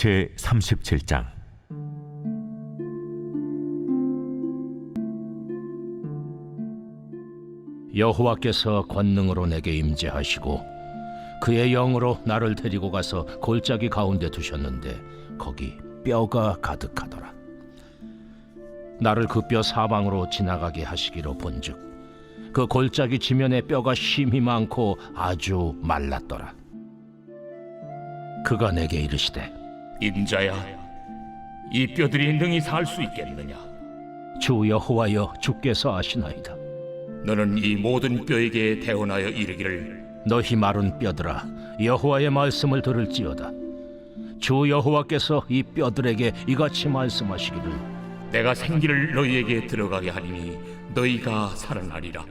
제 37장 여호와께서 권능으로 내게 임재하시고 그의 영으로 나를 데리고 가서 골짜기 가운데 두셨는데 거기 뼈가 가득하더라. 나를 그 뼈 사방으로 지나가게 하시기로 본즉 그 골짜기 지면에 뼈가 심히 많고 아주 말랐더라. 그가 내게 이르시되 인자야, 이 뼈들이 능히 살 수 있겠느냐? 주 여호와여 주께서 아시나이다. 너는 이 모든 뼈에게 대언하여 이르기를 너희 마른 뼈들아 여호와의 말씀을 들을지어다. 주 여호와께서 이 뼈들에게 이같이 말씀하시기를 내가 생기를 너희에게 들어가게 하리니 너희가 살아나리라.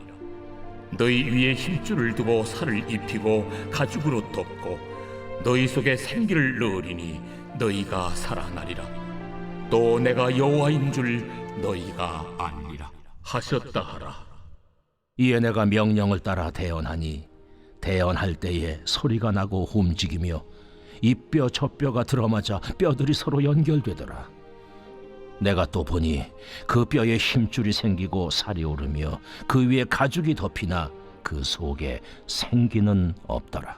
너희 위에 힘줄을 두고 살을 입히고 가죽으로 덮고 너희 속에 생기를 넣으리니 너희가 살아나리라. 또 내가 여호와인 줄 너희가 아니라 하셨다 하라. 이에 내가 명령을 따라 대언하니 대언할 때에 소리가 나고 움직이며 이 뼈 저 뼈가 들어맞아 뼈들이 서로 연결되더라. 내가 또 보니 그 뼈에 힘줄이 생기고 살이 오르며 그 위에 가죽이 덮이나 그 속에 생기는 없더라.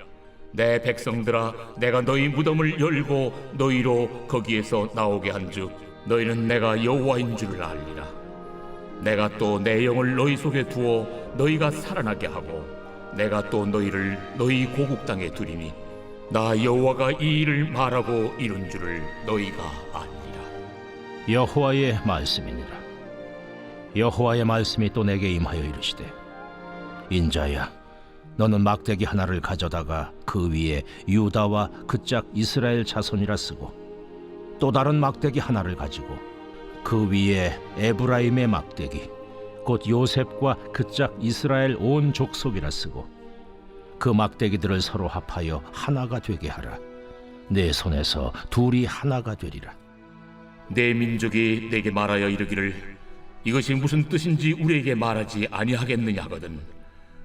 내 백성들아 내가 너희 무덤을 열고 너희로 거기에서 나오게 한즉 너희는 내가 여호와인 줄을 알리라 내가 또 내 영을 너희 속에 두어 너희가 살아나게 하고 내가 또 너희를 너희 고국 땅에 두리니 나 여호와가 이 일을 말하고 이룬 줄을 너희가 아니라 여호와의 말씀이니라. 여호와의 말씀이 또 내게 임하여 이르시되 인자야 너는 막대기 하나를 가져다가 그 위에 유다와 그 짝 이스라엘 자손이라 쓰고 또 다른 막대기 하나를 가지고 그 위에 에브라임의 막대기 곧 요셉과 그 짝 이스라엘 온 족속이라 쓰고 그 막대기들을 서로 합하여 하나가 되게 하라. 내 손에서 둘이 하나가 되리라. 내 민족이 내게 말하여 이르기를 이것이 무슨 뜻인지 우리에게 말하지 아니하겠느냐 하거든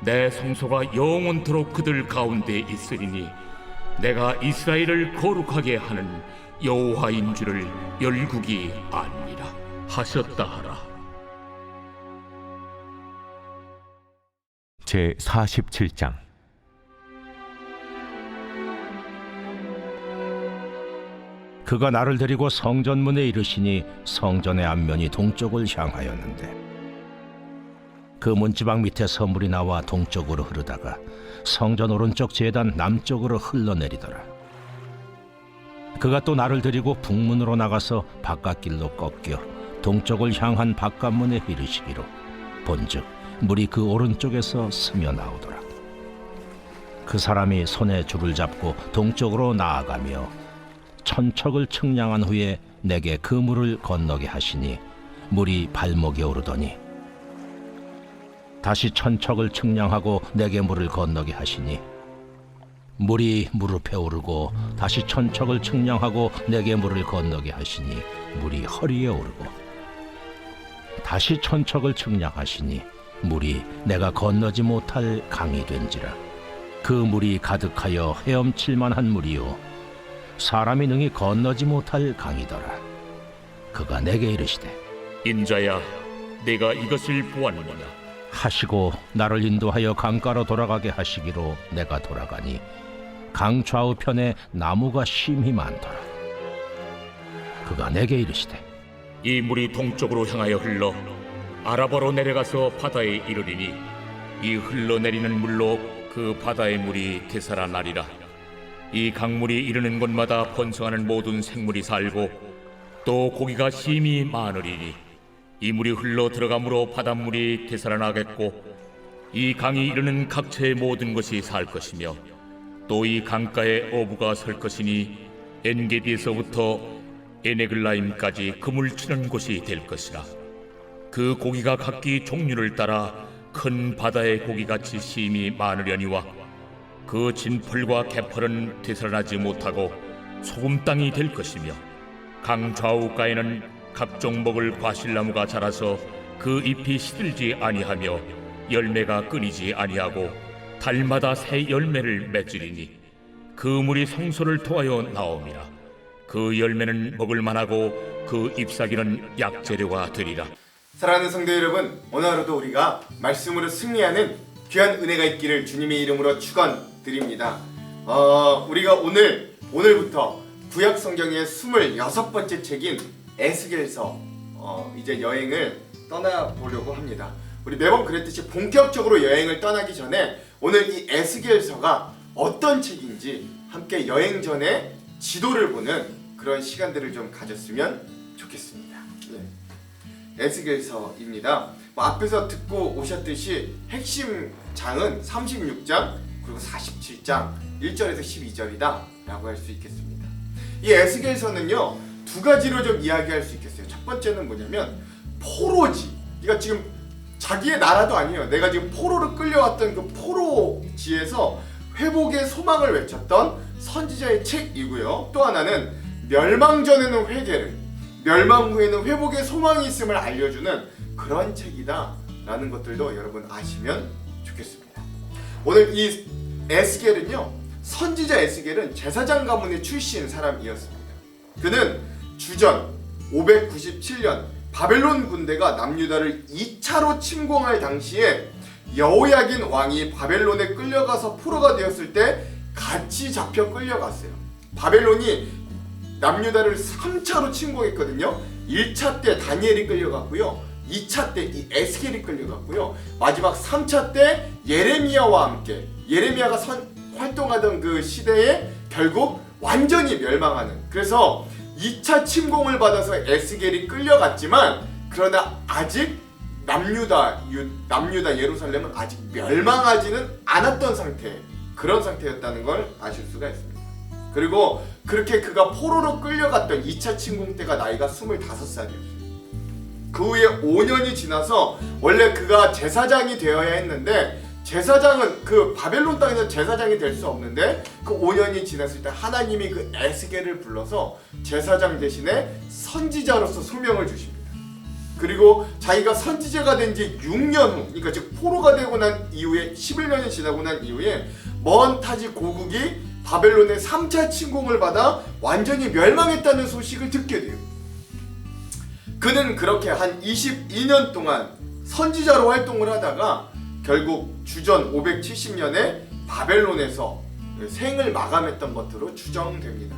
내 성소가 영원토록 그들 가운데 있으리니 내가 이스라엘을 거룩하게 하는 여호와인 줄을 열국이 아니라 하셨다 하라. 제 47장. 그가 나를 데리고 성전문에 이르시니 성전의 앞면이 동쪽을 향하였는데 그 문지방 밑에 선물이 나와 동쪽으로 흐르다가 성전 오른쪽 제단 남쪽으로 흘러내리더라. 그가 또 나를 데리고 북문으로 나가서 바깥길로 꺾여 동쪽을 향한 바깥문에 이르시기로 본즉 물이 그 오른쪽에서 스며 나오더라. 그 사람이 손에 줄을 잡고 동쪽으로 나아가며 천척을 측량한 후에 내게 그 물을 건너게 하시니 물이 발목에 오르더니 다시 천척을 측량하고 내게 물을 건너게 하시니 물이 무릎에 오르고 다시 천척을 측량하고 내게 물을 건너게 하시니 물이 허리에 오르고 다시 천척을 측량하시니 물이 내가 건너지 못할 강이 된지라. 그 물이 가득하여 헤엄칠 만한 물이요. 사람이 능히 건너지 못할 강이더라. 그가 내게 이르시되 인자야 내가 이것을 보았느냐 하시고 나를 인도하여 강가로 돌아가게 하시기로 내가 돌아가니 강 좌우편에 나무가 심히 많더라. 그가 내게 이르시되 이 물이 동쪽으로 향하여 흘러 아라바로 내려가서 바다에 이르리니 이 흘러내리는 물로 그 바다의 물이 되살아나리라 이 강물이 이르는 곳마다 번성하는 모든 생물이 살고 또 고기가 심히 많으리니 이 물이 흘러 들어가므로 바닷물이 되살아나겠고 이 강이 이르는 각처의 모든 것이 살 것이며 또 이 강가에 어부가 설 것이니 엔게디에서부터 에네글라임까지 그물 치는 곳이 될 것이라. 그 고기가 각기 종류를 따라 큰 바다의 고기같이 심히 많으려니와 그 진펄과 개펄은 되살아나지 못하고 소금 땅이 될 것이며 강 좌우가에는 각종 먹을 과실나무가 자라서 그 잎이 시들지 아니하며 열매가 끊이지 아니하고 달마다 새 열매를 맺으리니 그 물이 성소를 통하여 나옵니다. 그 열매는 먹을 만하고 그 잎사귀는 약재료가 되리라. 사랑하는 성도 여러분, 오늘 하루도 우리가 말씀으로 승리하는 귀한 은혜가 있기를 주님의 이름으로 축원드립니다. 어, 우리가 오늘 오늘부터 구약 성경의 26번째 책인 에스겔서 어, 이제 여행을 떠나 보려고 합니다. 우리 매번 그랬듯이 본격적으로 여행을 떠나기 전에 오늘 이 에스겔서가 어떤 책인지 함께 여행 전에 지도를 보는 그런 시간들을 좀 가졌으면 좋겠습니다. 네. 에스겔서입니다. 뭐 앞에서 듣고 오셨듯이 핵심 장은 36장 그리고 47장 1절에서 12절이다 라고 할 수 있겠습니다. 이 에스겔서는요 두 가지로 좀 이야기할 수 있겠어요. 첫 번째는 뭐냐면 포로지. 그러니까 지금 자기의 나라도 아니에요. 내가 지금 포로로 끌려왔던 그 포로지에서 회복의 소망을 외쳤던 선지자의 책이고요. 또 하나는 멸망 전에는 회개를, 멸망 후에는 회복의 소망이 있음을 알려주는 그런 책이다라는 것들도 여러분 아시면 좋겠습니다. 오늘 이 에스겔은요, 선지자 에스겔은 제사장 가문의 출신 사람이었습니다. 그는 주전 597년 바벨론 군대가 남유다를 2차로 침공할 당시에 여호야긴 왕이 바벨론에 끌려가서 포로가 되었을 때 같이 잡혀 끌려갔어요. 바벨론이 남유다를 3차로 침공했거든요. 1차 때 다니엘이 끌려갔고요. 2차 때 이 에스겔이 끌려갔고요. 마지막 3차 때 예레미야와 함께 예레미야가 선, 활동하던 그 시대에 결국 완전히 멸망하는 그래서 2차 침공을 받아서 에스겔이 끌려갔지만 그러나 아직 남유다 유, 남유다 예루살렘은 아직 멸망하지는 않았던 상태 그런 상태였다는 걸 아실 수가 있습니다. 그리고 그렇게 그가 포로로 끌려갔던 2차 침공 때가 나이가 25살이었어요. 그 후에 5년이 지나서 원래 그가 제사장이 되어야 했는데 제사장은 그 바벨론 땅에서 제사장이 될 수 없는데 그 5년이 지났을 때 하나님이 그 에스겔을 불러서 제사장 대신에 선지자로서 소명을 주십니다. 그리고 자기가 선지자가 된 지 6년 후, 그러니까 즉 포로가 되고 난 이후에 11년이 지나고 난 이후에 먼 타지 고국이 바벨론의 3차 침공을 받아 완전히 멸망했다는 소식을 듣게 돼요. 그는 그렇게 한 22년 동안 선지자로 활동을 하다가 결국 주전 570년에 바벨론에서 생을 마감했던 것으로 추정됩니다.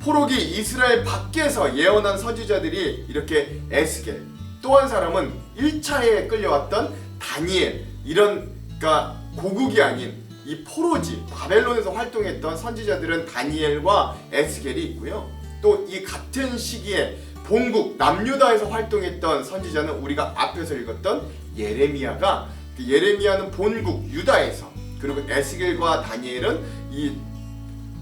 포로기 이스라엘 밖에서 예언한 선지자들이 이렇게 에스겔 또 한 사람은 1차에 끌려왔던 다니엘 이런 그러니까 고국이 아닌 이 포로지 바벨론에서 활동했던 선지자들은 다니엘과 에스겔이 있고요. 또 이 같은 시기에 본국 남유다에서 활동했던 선지자는 우리가 앞에서 읽었던 예레미야가 그 예레미야는 본국 유다에서 그리고 에스겔과 다니엘은 이,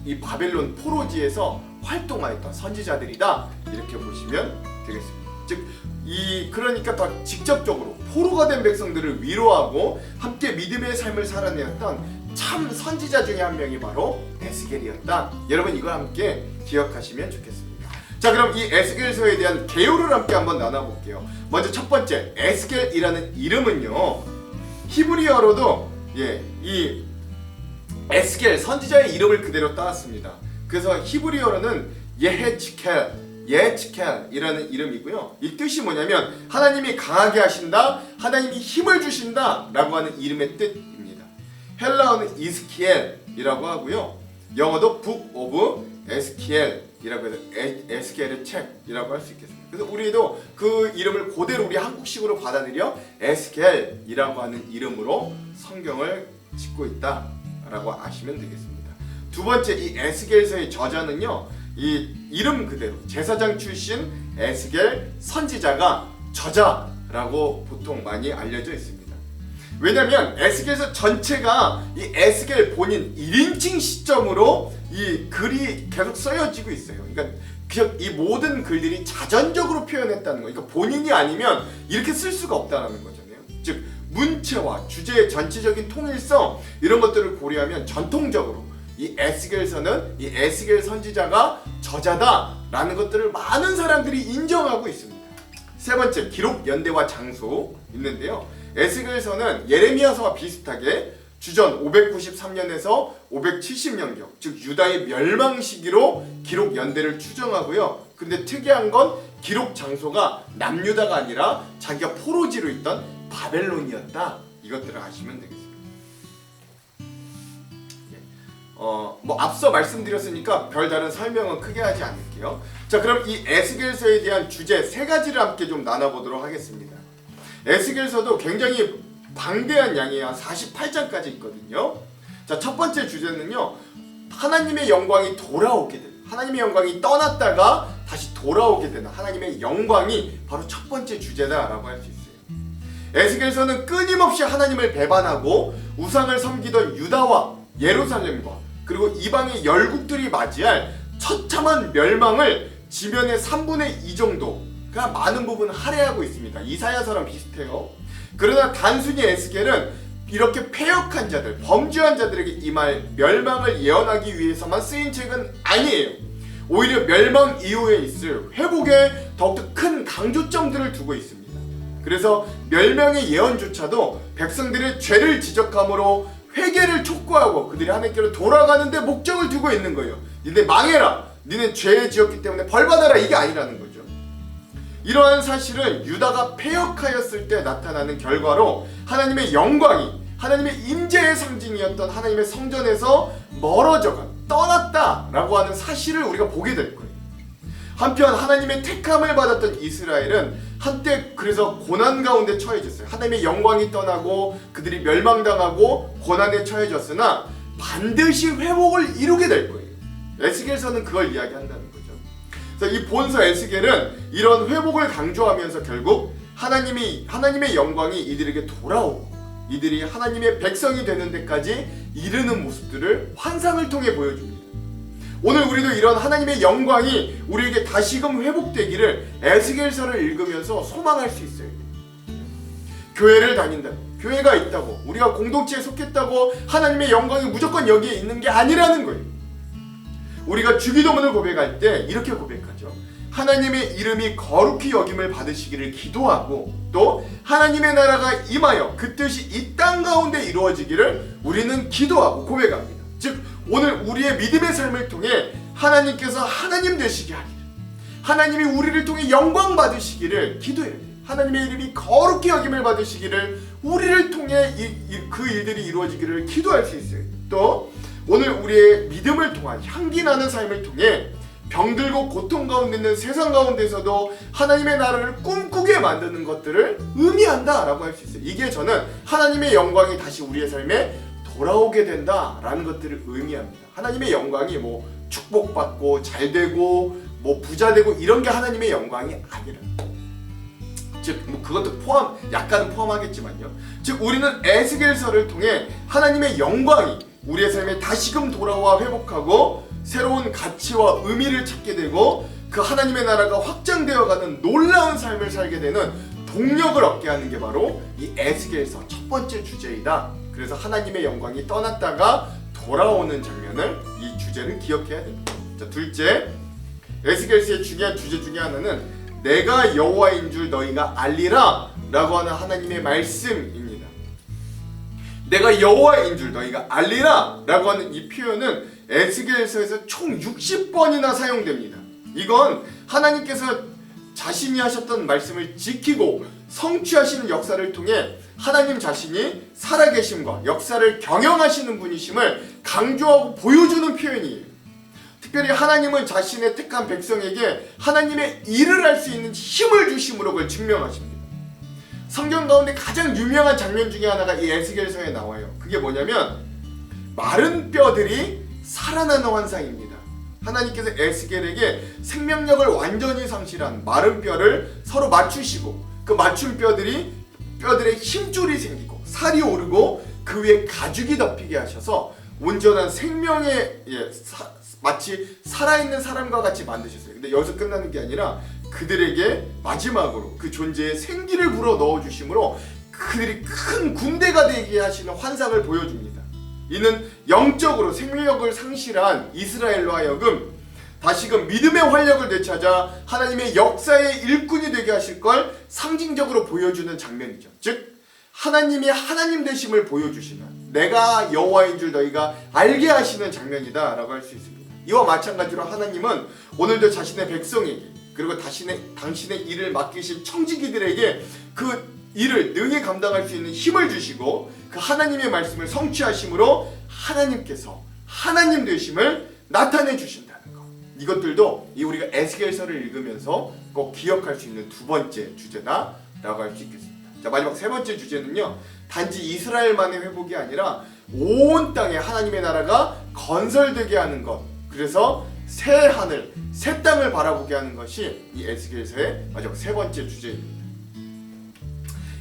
이 바벨론 포로지에서 활동하였던 선지자들이다 이렇게 보시면 되겠습니다. 즉 이 그러니까 더 직접적으로 포로가 된 백성들을 위로하고 함께 믿음의 삶을 살아내었던 참 선지자 중에 한 명이 바로 에스겔이었다. 여러분 이걸 함께 기억하시면 좋겠습니다. 자 그럼 이 에스겔서에 대한 개요를 함께 한번 나눠볼게요. 먼저 첫 번째 에스겔이라는 이름은요 히브리어로도 예 이 에스겔 선지자의 이름을 그대로 따왔습니다. 그래서 히브리어로는 예헤치켈 예치켈이라는 이름이고요. 이 뜻이 뭐냐면 하나님이 강하게 하신다, 하나님이 힘을 주신다라고 하는 이름의 뜻입니다. 헬라어는 이스키엘이라고 하고요. 영어도 북 오브 에스키엘이라고 해서 에, 에스키엘의 책이라고 할 수 있겠습니다. 그래서 우리도 그 이름을 그대로 우리 한국식으로 받아들여 에스겔이라고 하는 이름으로 성경을 짓고 있다라고 아시면 되겠습니다. 두 번째 이 에스겔서의 저자는요. 이 이름 그대로 제사장 출신 에스겔 선지자가 저자라고 보통 많이 알려져 있습니다. 왜냐면 에스겔서 전체가 이 에스겔 본인 1인칭 시점으로 이 글이 계속 써여지고 있어요. 그러니까 그 이 모든 글들이 자전적으로 표현했다는 거. 그러니까 본인이 아니면 이렇게 쓸 수가 없다는 거잖아요. 즉 문체와 주제의 전체적인 통일성 이런 것들을 고려하면 전통적으로 이 에스겔서는 이 에스겔 선지자가 저자다라는 것들을 많은 사람들이 인정하고 있습니다. 세 번째 기록 연대와 장소 있는데요. 에스겔서는 예레미야서와 비슷하게 주전 593년에서 570년경 즉 유다의 멸망 시기로 기록 연대를 추정하고요. 근데 특이한 건 기록 장소가 남유다가 아니라 자기가 포로지로 있던 바벨론이었다. 이것들을 아시면 되겠습니다. 어, 뭐 앞서 말씀드렸으니까 별다른 설명은 크게 하지 않을게요. 자, 그럼 이 에스겔서에 대한 주제 세 가지를 함께 좀 나눠보도록 하겠습니다. 에스겔서도 굉장히 방대한 양이 한 48장까지 있거든요. 자, 첫 번째 주제는요. 하나님의 영광이 돌아오게 되는 하나님의 영광이 떠났다가 다시 돌아오게 되는 하나님의 영광이 바로 첫 번째 주제다라고 할 수 있어요. 에스겔서는 끊임없이 하나님을 배반하고 우상을 섬기던 유다와 예루살렘과 그리고 이방의 열국들이 맞이할 처참한 멸망을 지면의 3분의 2 정도가 많은 부분 할애하고 있습니다. 이사야서랑 비슷해요. 그러나 단순히 에스겔은 이렇게 패역한 자들, 범죄한 자들에게 임할 멸망을 예언하기 위해서만 쓰인 책은 아니에요. 오히려 멸망 이후에 있을 회복에 더욱더 큰 강조점들을 두고 있습니다. 그래서 멸망의 예언조차도 백성들의 죄를 지적함으로 회개를 촉구하고 그들이 하나님께로 돌아가는데 목적을 두고 있는 거예요. 니네 망해라. 니네 죄를 지었기 때문에 벌 받아라. 이게 아니라는 거죠. 이러한 사실은 유다가 패역하였을 때 나타나는 결과로 하나님의 영광이 하나님의 임재의 상징이었던 하나님의 성전에서 멀어져가 떠났다라고 하는 사실을 우리가 보게 될 거예요. 한편 하나님의 택함을 받았던 이스라엘은 한때 그래서 고난 가운데 처해졌어요. 하나님의 영광이 떠나고 그들이 멸망당하고 고난에 처해졌으나 반드시 회복을 이루게 될 거예요. 에스겔서는 그걸. 그래서 이 본서 에스겔은 이런 회복을 강조하면서 결국 하나님이 하나님의 영광이 이들에게 돌아오고 이들이 하나님의 백성이 되는 데까지 이르는 모습들을 환상을 통해 보여줍니다. 오늘 우리도 이런 하나님의 영광이 우리에게 다시금 회복되기를 에스겔서를 읽으면서 소망할 수 있어요. 교회를 다닌다. 교회가 있다고 우리가 공동체에 속했다고 하나님의 영광이 무조건 여기에 있는 게 아니라는 거예요. 우리가 주기도문을 고백할 때 이렇게 고백하죠. 하나님의 이름이 거룩히 여김을 받으시기를 기도하고 또 하나님의 나라가 임하여 그 뜻이 이 땅 가운데 이루어지기를 우리는 기도하고 고백합니다. 즉 오늘 우리의 믿음의 삶을 통해 하나님께서 하나님 되시게 하기를 하나님이 우리를 통해 영광 받으시기를 기도해야 돼요. 하나님의 이름이 거룩히 여김을 받으시기를 우리를 통해 이, 이- 그 일들이 이루어지기를 기도할 수 있어요. 또 오늘 우리의 믿음을 통한 향기 나는 삶을 통해 병들고 고통 가운데 있는 세상 가운데서도 하나님의 나라를 꿈꾸게 만드는 것들을 의미한다라고 할 수 있어요. 이게 저는 하나님의 영광이 다시 우리의 삶에 돌아오게 된다라는 것들을 의미합니다. 하나님의 영광이 뭐 축복받고 잘 되고 뭐 부자 되고 이런 게 하나님의 영광이 아니라 즉뭐 그것도 포함 약간은 포함하겠지만요. 즉 우리는 에스겔서를 통해 하나님의 영광이 우리의 삶에 다시금 돌아와 회복하고 새로운 가치와 의미를 찾게 되고 그 하나님의 나라가 확장되어가는 놀라운 삶을 살게 되는 동력을 얻게 하는 게 바로 이 에스겔서 첫 번째 주제이다. 그래서 하나님의 영광이 떠났다가 돌아오는 장면을 이 주제를 기억해야 됩니다. 자 둘째 에스겔서의 중요한 주제 중에 하나는 내가 여호와인 줄 너희가 알리라 라고 하는 하나님의 말씀입니다. 내가 여호와인 줄 너희가 알리라 라고 하는 이 표현은 에스겔서에서 총 60번이나 사용됩니다. 이건 하나님께서 자신이 하셨던 말씀을 지키고 성취하시는 역사를 통해 하나님 자신이 살아계심과 역사를 경영하시는 분이심을 강조하고 보여주는 표현이에요. 특별히 하나님은 자신의 택한 백성에게 하나님의 일을 할 수 있는 힘을 주심으로 그걸 증명하십니다. 성경 가운데 가장 유명한 장면 중에 하나가 이 에스겔서에 나와요. 그게 뭐냐면 마른 뼈들이 살아나는 환상입니다. 하나님께서 에스겔에게 생명력을 완전히 상실한 마른 뼈를 서로 맞추시고 그 맞춘 뼈들이 뼈들의 힘줄이 생기고 살이 오르고 그 위에 가죽이 덮이게 하셔서 온전한 생명의 예, 사- 마치 살아있는 사람과 같이 만드셨어요. 근데 여기서 끝나는 게 아니라 그들에게 마지막으로 그 존재에 생기를 불어 넣어 주심으로 그들이 큰 군대가 되게 하시는 환상을 보여줍니다. 이는 영적으로 생명력을 상실한 이스라엘로 하여금 다시금 믿음의 활력을 되찾아 하나님의 역사의 일꾼이 되게 하실 걸 상징적으로 보여주는 장면이죠. 즉 하나님이 하나님 되심을 보여주시는 내가 여호와인 줄 너희가 알게 하시는 장면이다라고 할 수 있습니다. 이와 마찬가지로 하나님은 오늘도 자신의 백성에게 그리고 자신의 당신의 일을 맡기신 청지기들에게 그 일을 능히 감당할 수 있는 힘을 주시고 그 하나님의 말씀을 성취하심으로 하나님께서 하나님 되심을 나타내 주신다는 것. 이것들도 이 우리가 에스겔서를 읽으면서 꼭 기억할 수 있는 두 번째 주제다라고 할 수 있겠습니다. 자 마지막 세 번째 주제는요. 단지 이스라엘만의 회복이 아니라 온 땅에 하나님의 나라가 건설되게 하는 것. 그래서 새 하늘, 새 땅을 바라보게 하는 것이 이 에스겔서의 마지막 세 번째 주제입니다.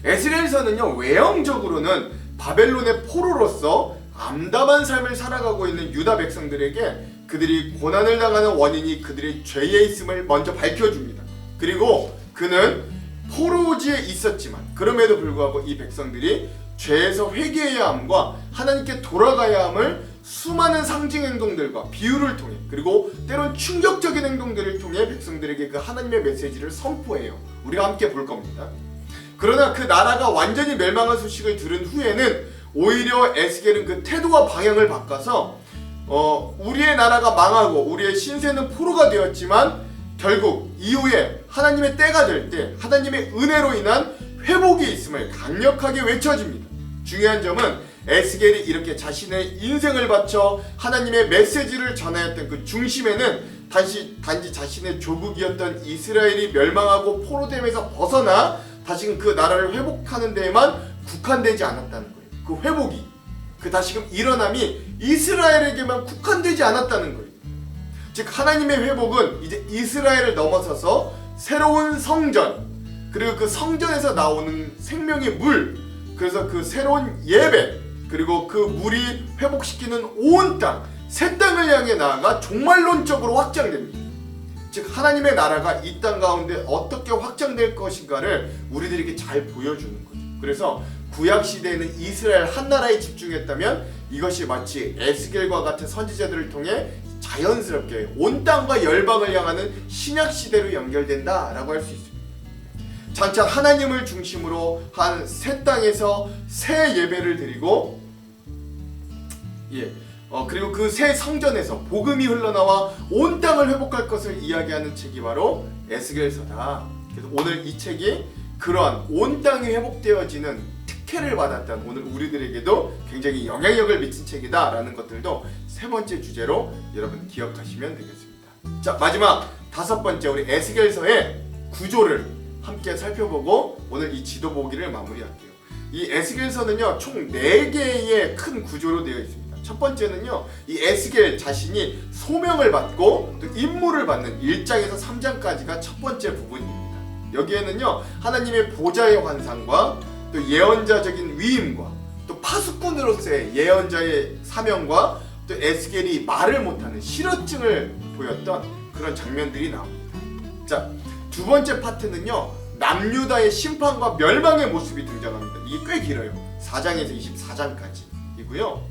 에스겔서는요 외형적으로는 바벨론의 포로로서 암담한 삶을 살아가고 있는 유다 백성들에게 그들이 고난을 당하는 원인이 그들의 죄에 있음을 먼저 밝혀줍니다. 그리고 그는 포로지에 있었지만 그럼에도 불구하고 이 백성들이 죄에서 회개해야 함과 하나님께 돌아가야 함을 수많은 상징 행동들과 비유를 통해 그리고 때론 충격적인 행동들을 통해 백성들에게 그 하나님의 메시지를 선포해요. 우리가 함께 볼 겁니다. 그러나 그 나라가 완전히 멸망한 소식을 들은 후에는 오히려 에스겔은 그 태도와 방향을 바꿔서 어, 우리의 나라가 망하고 우리의 신세는 포로가 되었지만 결국 이후에 하나님의 때가 될 때 하나님의 은혜로 인한 회복이 있음을 강력하게 외쳐집니다. 중요한 점은 에스겔이 이렇게 자신의 인생을 바쳐 하나님의 메시지를 전하였던 그 중심에는 단지, 단지 자신의 조국이었던 이스라엘이 멸망하고 포로됨에서 벗어나 다시금 그 나라를 회복하는 데에만 국한되지 않았다는 거예요. 그 회복이 그 다시금 일어남이 이스라엘에게만 국한되지 않았다는 거예요. 즉 하나님의 회복은 이제 이스라엘을 넘어서서 새로운 성전 그리고 그 성전에서 나오는 생명의 물 그래서 그 새로운 예배 그리고 그 물이 회복시키는 온 땅 새 땅을 향해 나아가 종말론적으로 확장됩니다. 즉 하나님의 나라가 이 땅 가운데 어떻게 확장될 것인가를 우리들에게 잘 보여주는 거죠. 그래서 구약 시대에는 이스라엘 한 나라에 집중했다면 이것이 마치 에스겔과 같은 선지자들을 통해 자연스럽게 온 땅과 열방을 향하는 신약 시대로 연결된다라고 할 수 있습니다. 장차 하나님을 중심으로 한 새 땅에서 새 예배를 드리고 예. 어 그리고 그 새 성전에서 복음이 흘러나와 온 땅을 회복할 것을 이야기하는 책이 바로 에스겔서다. 그래서 오늘 이 책이 그러한 온 땅이 회복되어지는 특혜를 받았던 오늘 우리들에게도 굉장히 영향력을 미친 책이다라는 것들도 세 번째 주제로 여러분 기억하시면 되겠습니다. 자 마지막 다섯 번째 우리 에스겔서의 구조를 함께 살펴보고 오늘 이 지도 보기를 마무리할게요. 이 에스겔서는요 총 4개의 큰 구조로 되어 있습니다. 첫 번째는요 이 에스겔 자신이 소명을 받고 또 임무를 받는 1장에서 3장까지가 첫 번째 부분입니다. 여기에는요 하나님의 보좌의 환상과 또 예언자적인 위임과 또 파수꾼으로서의 예언자의 사명과 또 에스겔이 말을 못하는 실어증을 보였던 그런 장면들이 나옵니다. 자, 두 번째 파트는요. 남유다의 심판과 멸망의 모습이 등장합니다. 이게 꽤 길어요. 4장에서 24장까지이고요.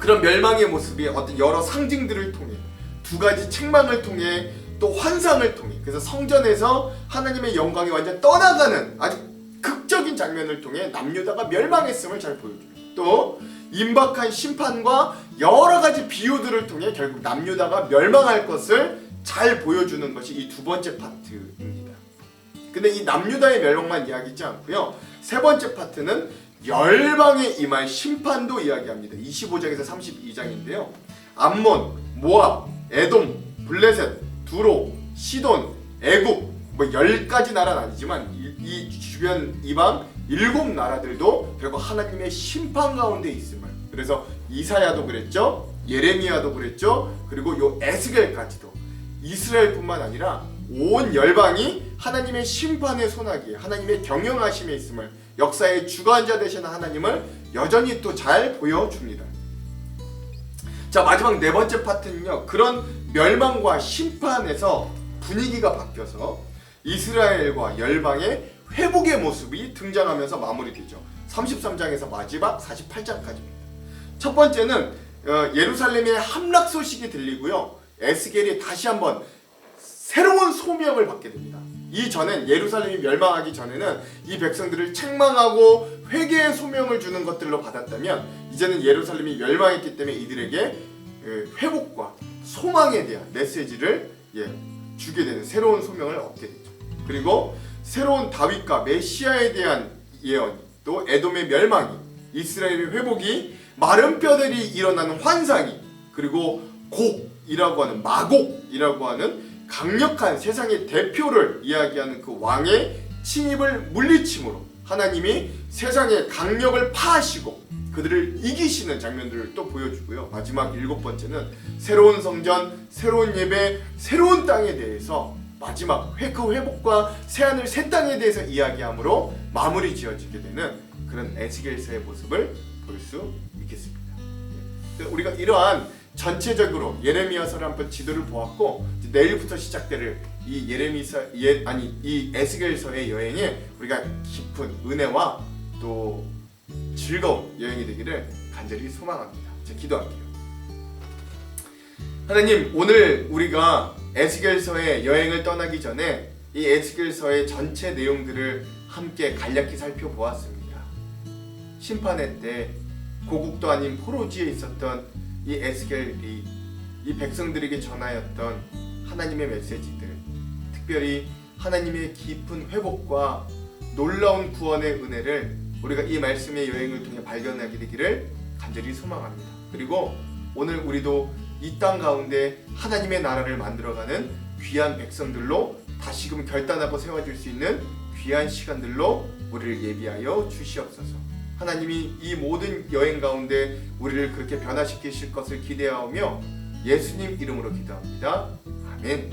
그런 멸망의 모습이 어떤 여러 상징들을 통해 두 가지 책망을 통해 또 환상을 통해 그래서 성전에서 하나님의 영광이 완전 떠나가는 아주 극적인 장면을 통해 남유다가 멸망했음을 잘 보여줍니다. 또 임박한 심판과 여러 가지 비유들을 통해 결국 남유다가 멸망할 것을 잘 보여주는 것이 이 두 번째 파트입니다. 근데 이 남유다의 멸망만 이야기하지 않고요. 세 번째 파트는 열방에 임할 심판도 이야기합니다. 25장에서 32장인데요. 암몬, 모압, 에돔, 블레셋, 두로, 시돈, 애굽 뭐열 가지 나라는 아니지만 이, 이 주변 이방 일곱 나라들도 결국 하나님의 심판 가운데 있음을 그래서 이사야도 그랬죠 예레미야도 그랬죠 그리고 요 에스겔까지도 이스라엘뿐만 아니라 온 열방이 하나님의 심판의 소나기에 하나님의 경영하심에 있음을 역사의 주관자 되시는 하나님을 여전히 또 잘 보여줍니다. 자 마지막 네 번째 파트는요 그런 멸망과 심판에서 분위기가 바뀌어서 이스라엘과 열방의 회복의 모습이 등장하면서 마무리되죠 33장에서 마지막 48장까지입니다 첫 번째는 어, 예루살렘의 함락 소식이 들리고요 에스겔이 다시 한번 새로운 소명을 받게 됩니다. 이전엔 예루살렘이 멸망하기 전에는 이 백성들을 책망하고 회개의 소명을 주는 것들로 받았다면 이제는 예루살렘이 멸망했기 때문에 이들에게 예, 회복과 소망에 대한 메시지를 예, 주게 되는 새로운 소명을 얻게 되죠. 그리고 새로운 다윗과 메시아에 대한 예언, 또 에돔의 멸망이, 이스라엘의 회복이, 마른 뼈들이 일어나는 환상이, 그리고 곡이라고 하는 마곡이라고 하는 강력한 세상의 대표를 이야기하는 그 왕의 침입을 물리침으로 하나님이 세상의 강력을 파하시고 그들을 이기시는 장면들을 또 보여주고요. 마지막 일곱 번째는 새로운 성전, 새로운 예배, 새로운 땅에 대해서 마지막 회, 그 회복과 새하늘 새 땅에 대해서 이야기함으로 마무리 지어지게 되는 그런 에스겔서의 모습을 볼 수 있겠습니다. 예. 우리가 이러한 전체적으로 예레미야서를 한번 지도를 보았고 내일부터 시작될 이 예레미서 예 아니 이 에스겔서의 여행에 우리가 깊은 은혜와 또 즐거운 여행이 되기를 간절히 소망합니다. 자 기도할게요. 하나님 오늘 우리가 에스겔서의 여행을 떠나기 전에 이 에스겔서의 전체 내용들을 함께 간략히 살펴보았습니다. 심판의 때 고국도 아닌 포로지에 있었던 이 에스겔이 이 백성들에게 전하였던 하나님의 메시지들, 특별히 하나님의 깊은 회복과 놀라운 구원의 은혜를 우리가 이 말씀의 여행을 통해 발견하게 되기를 간절히 소망합니다. 그리고 오늘 우리도 이 땅 가운데 하나님의 나라를 만들어가는 귀한 백성들로 다시금 결단하고 세워질 수 있는 귀한 시간들로 우리를 예비하여 주시옵소서. 하나님이 이 모든 여행 가운데 우리를 그렇게 변화시키실 것을 기대하오며 예수님 이름으로 기도합니다. 아멘.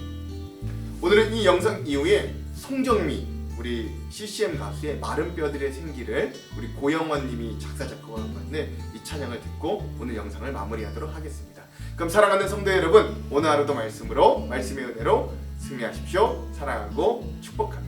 오늘은 이 영상 이후에 송정미 우리 CCM 가수의 마른 뼈들의 생기를 우리 고영원 님이 작사 작곡한 건데 이 찬양을 듣고 오늘 영상을 마무리하도록 하겠습니다. 그럼 사랑하는 성도 여러분 오늘 하루도 말씀으로 말씀의 은혜로 승리하십시오. 사랑하고 축복합니다.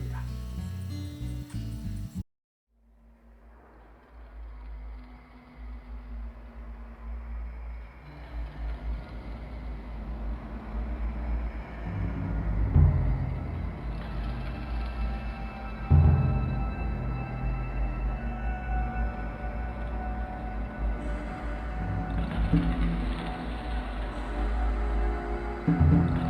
Thank you.